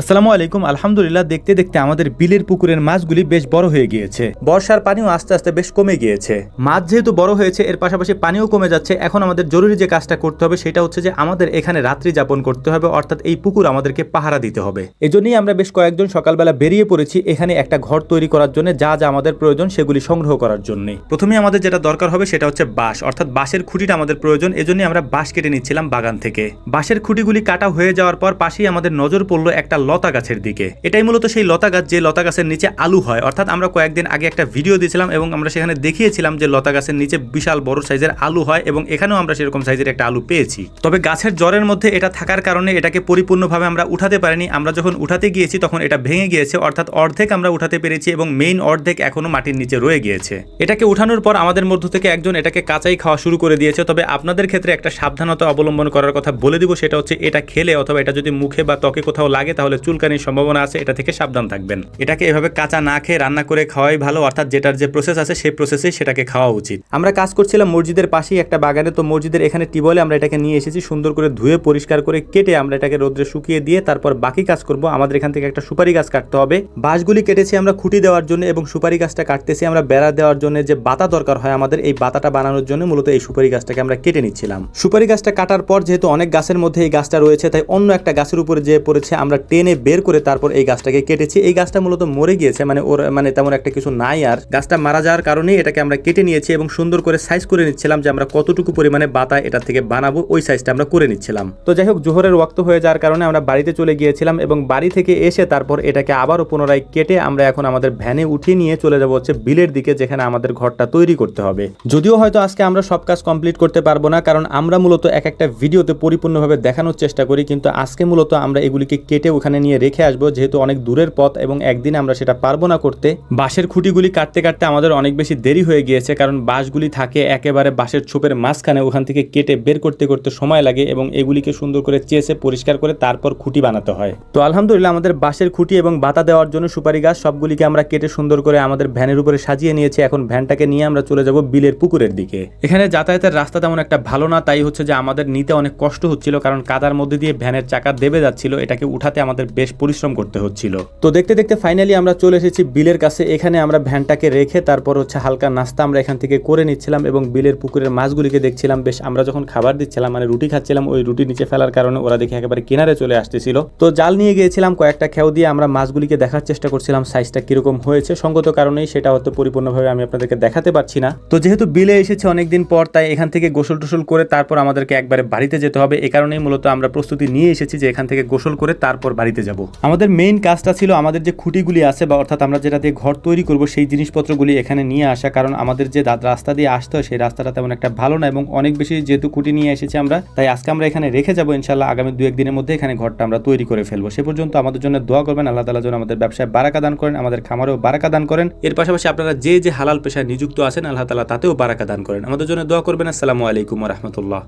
আসসালামু আলাইকুম, আলহামদুলিল্লাহ, দেখতে দেখতে আমাদের বিলের পুকুরের মাছগুলি বেশ বড় হয়ে গিয়েছে। বর্ষার পানিও আস্তে আস্তে বেশ কমে গিয়েছে। মাছ যেহেতু বড় হয়েছে, এর পাশাপাশি পানিও কমে যাচ্ছে, এখন আমাদের জরুরি যে কাজটা করতে হবে সেটা হচ্ছে যে আমাদের এখানে রাত্রি যাপন করতে হবে, অর্থাৎ এই পুকুর আমাদেরকে পাহারা দিতে হবে। এজন্যই আমরা বেশ কয়েকজন সকালবেলা বেরিয়ে পড়েছি এখানে একটা ঘর তৈরি করার জন্য, যা যা আমাদের প্রয়োজন সেগুলি সংগ্রহ করার জন্য। প্রথমে আমাদের যেটা দরকার হবে সেটা হচ্ছে বাঁশ, অর্থাৎ বাঁশের খুঁটিটা আমাদের প্রয়োজন, এজন্যই আমরা বাঁশ কেটে নিচ্ছিলাম বাগান থেকে। বাঁশের খুঁটিগুলি কাটা হয়ে যাওয়ার পর পাশেই আমাদের নজর পড়ল একটা লতা গাছের দিকে। এটাই মূলত সেই লতা গাছ যে লতা গাছের নিচে আলু হয়। অর্থাৎ আমরা কয়েকদিন আগে একটা ভিডিও দিয়েছিলাম এবং আমরা সেখানে দেখিয়েছিলাম যে লতা গাছের নিচে বিশাল বড় সাইজের আলু হয় এবং এখানেও আমরা সেরকম সাইজের একটা আলু পেয়েছি। তবে গাছের জ্বরের মধ্যে এটা থাকার কারণে এটাকে পরিপূর্ণভাবে আমরা উঠাতে পারিনি। আমরা যখন উঠাতে গিয়েছি তখন এটা ভেঙে গিয়েছে, অর্থাৎ অর্ধেক আমরা উঠাতে পেরেছি এবং মেইন অর্ধেক এখনও মাটির নিচে রয়ে গিয়েছে। এটাকে উঠানোর পর আমাদের মধ্য থেকে একজন এটাকে কাঁচাই খাওয়া শুরু করে দিয়েছে। তবে আপনাদের ক্ষেত্রে একটা সাবধানতা অবলম্বন করার কথা বলে দিব। সেটা হচ্ছে এটা খেলে অথবা এটা যদি মুখে বা ত্বকে কোথাও লাগে তাহলে চুলকানির সম্ভাবনা আছে, এটা থেকে সাবধান থাকবেন। এটাকে এভাবে কাঁচা না খেয়ে রান্না করে খাওয়াই ভালো, অর্থাৎ যেটার যে প্রসেস আছে সেই প্রসেসেই সেটাকে খাওয়া উচিত। আমরা কাজ করছিলাম মসজিদের পাশেই একটা বাগানে, তো মসজিদের এখানে টিবলে আমরা এটাকে নিয়ে এসেছি, সুন্দর করে ধুয়ে, পরিষ্কার করে কেটে আমরা এটাকে রোদ্রে শুকিয়ে দিয়ে তারপর বাকি কাজ করব। আমাদের এখান থেকে একটা সুপারি গাছ কাটতে হবে। বাঁশগুলি কেটেছি আমরা খুঁটি দেওয়ার জন্য এবং সুপারি গাছটা কাটতেছি আমরা বেড়া দেওয়ার জন্য। যে বাতা দরকার হয় আমাদের, এই বাতাটা বানানোর জন্য মূলত এই সুপারি গাছটাকে আমরা কেটে নিচ্ছিলাম। সুপারি গাছটা কাটার পর যেহেতু অনেক গাছের মধ্যে এই গাছটা রয়েছে, তাই অন্য একটা গাছের উপরে যে পড়েছে, আমরা টেনে বের করে তারপর এই গাছটাকে কেটেছি। এই গাছটা মূলত মরে গিয়েছে মানে ওর মানে তেমন একটা কিছু নাই আর। গাছটা মারা যাওয়ার কারণে এটাকে আমরা কেটে নিয়েছি এবং সুন্দর করে সাইজ করে নিচ্ছিলাম যে আমরা কতটুকু পরিমাণে বাতা এটা থেকে বানাবো, ওই সাইজটা আমরা করে নিচ্ছিলাম। তো যাই হোক, জোহরের ওয়াক্ত হয়ে যাওয়ার কারণে আমরা বাড়িতে চলে গিয়েছিলাম এবং বাড়ি থেকে এসে তারপর এটাকে আবারও পুনরায় কেটে আমরা এখন আমাদের ভ্যানে উঠিয়ে নিয়ে চলে যাব হচ্ছে বিলের দিকে, যেখানে আমাদের ঘরটা তৈরি করতে হবে। যদিও হয়তো আজকে আমরা সব কাজ কমপ্লিট করতে পারব না, কারণ আমরা মূলত এক একটা ভিডিওতে পরিপূর্ণভাবে দেখানোর চেষ্টা করি, কিন্তু আজকে মূলত আমরা এগুলিকে কেটে ওখানে নিয়ে রেখে আসব, যেহেতু অনেক দূরের পথ এবং একদিন আমরা সেটা পারব না করতে। বাঁশের খুঁটিগুলি কাটতে কাটতে আমাদের অনেক বেশি দেরি হয়ে গিয়েছে, কারণ বাঁশগুলি থাকে একেবারে বাঁশের ছোপের মাঝখানে, ওখান থেকে কেটে বের করতে করতে সময় লাগে এবং এগুলিকে সুন্দর করে চেষে পরিষ্কার করে তারপর খুঁটি বানাতে হয়। তো আলহামদুলিল্লাহ আমাদের বাঁশের খুঁটি এবং বাতা দেওয়ার জন্য সুপারি গাছ সবগুলিকে আমরা কেটে সুন্দর করে আমাদের ভ্যানের উপরে সাজিয়ে নিয়েছি। এখন ভ্যানটাকে নিয়ে আমরা চলে যাব বিলের পুকুরের দিকে। এখানে যাতায়াতের রাস্তা তেমন একটা ভালো না, তাই হচ্ছে যে আমাদের নিতে অনেক কষ্ট হচ্ছিল, কারণ কাদার মধ্যে দিয়ে ভ্যানের চাকা দেবে যাচ্ছিল, এটাকে উঠাতে আমাদের বেশ পরিশ্রম করতে হচ্ছিল। তো দেখতে দেখতে ফাইনালি আমরা চলে এসেছি বিলের কাছে। এখানে আমরা ভ্যানটাকে রেখে তারপর হচ্ছে হালকা নাস্তা আমরা এখান থেকে করে নিচ্ছিলাম এবং বিলের পুকুরের মাছগুলিকে দেখছিলাম। বেশ আমরা যখন খাবার দিচ্ছিলাম মানে রুটি খাচ্ছিলাম, ওই রুটি নিচে ফেলার কারণে ওরা দেখে একেবারে কিনারে চলে আসতেছিল। তো জাল নিয়ে গিয়েছিলাম, কয়েকটা খেও দিয়ে আমরা মাছগুলিকে দেখার চেষ্টা করছিলাম সাইজটা কীরকম হয়েছে। সঙ্গত কারণেই সেটা হয়তো পরিপূর্ণভাবে আমি আপনাদেরকে দেখাতে পারছি না। তো যেহেতু বিলে এসেছে অনেকদিন পর, তাই এখান থেকে গোসল টোসল করে তারপর আমাদেরকে একবারে বাড়িতে যেতে হবে। এ কারণেই মূলত আমরা প্রস্তুতি নিয়ে এসেছি যে এখান থেকে গোসল করে তারপর বাড়িতে যাব। আমাদের মেইন কাজটা ছিল আমাদের যে খুঁটিগুলি আছে বা অর্থাৎ আমরা যেটা দিয়ে ঘর তৈরি করব সেই জিনিসপত্রগুলি এখানে নিয়ে আসা। কারণ আমাদের যে রাস্তা দিয়ে আসতে হয় সেই রাস্তাটা তেমন একটা ভালো না এবং অনেক বেশি যেহেতু খুঁটি নিয়ে এসেছি আমরা, তাই আজকে আমরা এখানে রেখে যাব ইনশাল্লাহ আগামী দু একদিনের মধ্যে এখানে ঘরটা আমরা তৈরি করে ফেলব। সে পর্যন্ত আমাদের জন্য দোয়া করবেন, আল্লাহ তালা যেন আমাদের ব্যবসায় বারাকা দান করেন, আমাদের খামারেও বারাকা দান করেন। এর পাশাপাশি আপনারা যে যে হালাল পেশায় নিযুক্ত আছেন, আল্লাহ তালা তাতেও বারাকা দান করেন। আমাদের জন্য দোয়া করবেন। আসসালামু আলাইকুম রহমতুল্লাহ।